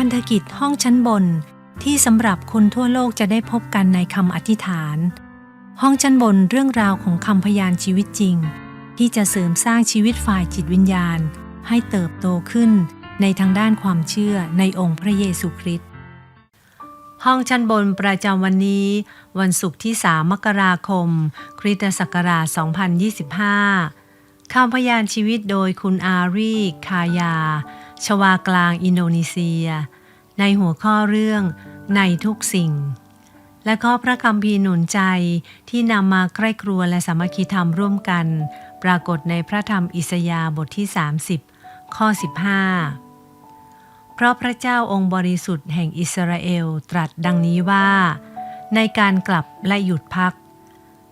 พันธกิจห้องชั้นบน ที่สำหรับคนทั่วโลกจะได้พบกันในคำอธิษฐาน ห้องชั้นบนเรื่องราวของคำพยานชีวิตจริง ที่จะเสริมสร้างชีวิตฝ่ายจิตวิญญาณ ให้เติบโตขึ้นในทางด้านความเชื่อในองค์พระเยซูคริสต์ห้องชั้นบนประจำวันนี้ วันศุกร์ที่ 3 มกราคม คริสตศักราช 2025คำพยานชีวิตโดยคุณอารีคายา ชวากลางอินโดนีเซีย ในหัวข้อเรื่องในทุกสิ่ง และข้อพระคำพีหนุนใจที่นำมาใกล้ครัวและสามัคคีธรรมร่วมกัน ปรากฏในพระธรรมอิสยาห์บทที่ 30 ข้อ 15 เพราะพระเจ้าองค์บริสุทธิ์แห่งอิสราเอลตรัสดังนี้ว่า ในการกลับและหยุดพัก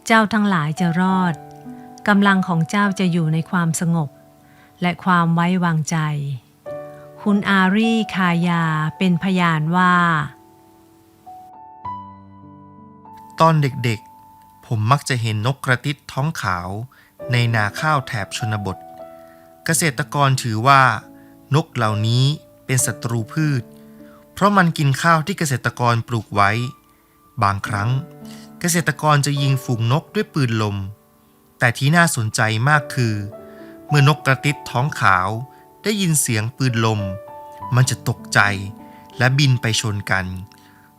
เจ้าทั้งหลายจะรอดกำลังของเจ้าจะอยู่ในความสงบ และความไว้วางใจ คุณอารีคายาเป็นพยานว่า ตอนเด็กๆ ผมมักจะเห็นนกกระติดท้องขาวในนาข้าวแถบชนบท เกษตรกรถือว่า นกเหล่านี้เป็นศัตรูพืช เพราะมันกินข้าวที่เกษตรกรปลูกไว้ บางครั้งเกษตรกรจะยิงฝูงนกด้วยปืนลม แต่ที่น่าสนใจมากคือ เมื่อนกกระติดท้องขาว ได้ยินเสียงปืนลม มันจะตกใจและบินไปชนกัน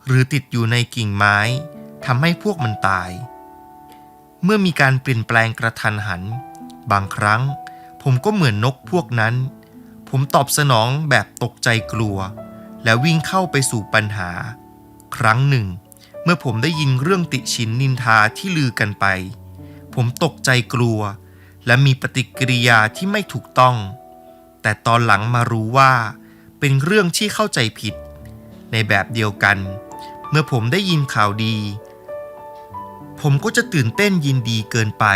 หรือติดอยู่ในกิ่งไม้ทำให้พวกมันตาย เมื่อมีการเปลี่ยนแปลงกระทันหัน บางครั้ง ผมก็เหมือนนกพวกนั้น ผมตอบสนองแบบตกใจกลัว และวิ่งเข้าไปสู่ปัญหา ครั้งหนึ่ง เมื่อผมได้ยินเรื่องติชินนินทาที่ลือกันไป ผมตกใจกลัว และมีปฏิกิริยาที่ไม่ถูกต้อง แต่ตอนหลังมารู้ว่า เป็นเรื่องที่เข้าใจผิด ในแบบเดียวกัน เมื่อผมได้ยินข่าวดี ผมก็จะตื่นเต้นยินดีเกินไป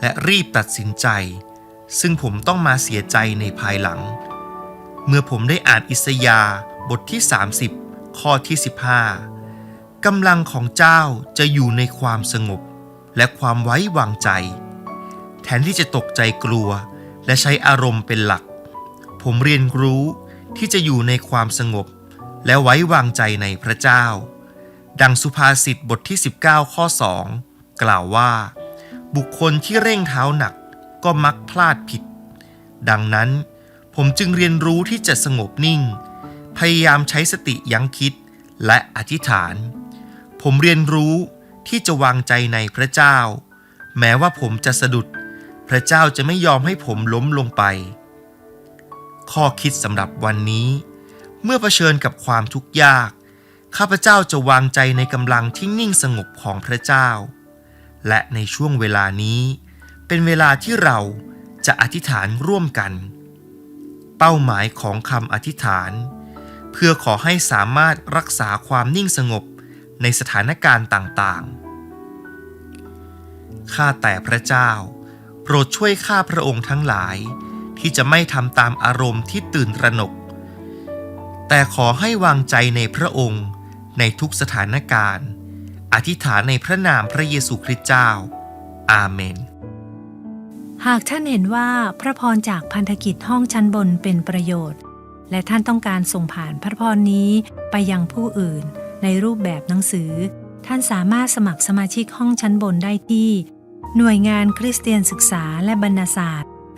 และรีบตัดสินใจ ซึ่งผมต้องมาเสียใจในภายหลัง เมื่อผมได้อ่านอิสยาบทที่ 30 ข้อที่ 15กำลังของเจ้าจะอยู่ในความสงบ และความไว้วางใจ แทนที่จะตกใจกลัวและใช้อารมณ์เป็นหลัก ผมเรียนรู้ที่จะอยู่ในความสงบ และไว้วางใจในพระเจ้า ดังสุภาษิตบทที่ 19 ข้อ 2 กล่าวว่า บุคคลที่เร่งเท้าหนักก็มักพลาดผิด ดังนั้นผมจึงเรียนรู้ที่จะสงบนิ่ง พยายามใช้สติยั้งคิดและอธิษฐาน ผมเรียนรู้ที่จะวางใจในพระเจ้า แม้ว่าผมจะสะดุด พระเจ้าจะไม่ยอมให้ผมล้มลงไป ข้อคิดสำหรับวันนี้ เมื่อเผชิญกับความทุกข์ยาก ข้าพเจ้าจะวางใจในกำลังที่นิ่งสงบของพระเจ้า และในช่วงเวลานี้ เป็นเวลาที่เราจะอธิษฐานร่วมกัน เป้าหมายของคำอธิษฐาน เพื่อขอให้สามารถรักษาความนิ่งสงบในสถานการณ์ต่างๆ ข้าแต่พระเจ้า โปรดช่วยข้าพระองค์ทั้งหลาย ที่จะไม่ทำตามอารมณ์ที่ตื่นตระหนก แต่ขอให้วางใจในพระองค์ในทุกสถานการณ์ อธิษฐานในพระนามพระเยซูคริสต์เจ้า อาเมน หากท่านเห็นว่าพระพรจากพันธกิจห้องชั้นบนเป็นประโยชน์ และท่านต้องการส่งผ่านพระพรนี้ไปยังผู้อื่น ในรูปแบบหนังสือ ท่านสามารถสมัครสมาชิกห้องชั้นบนได้ที่ หน่วยงานคริสเตียนศึกษาและบรรณศาสตร์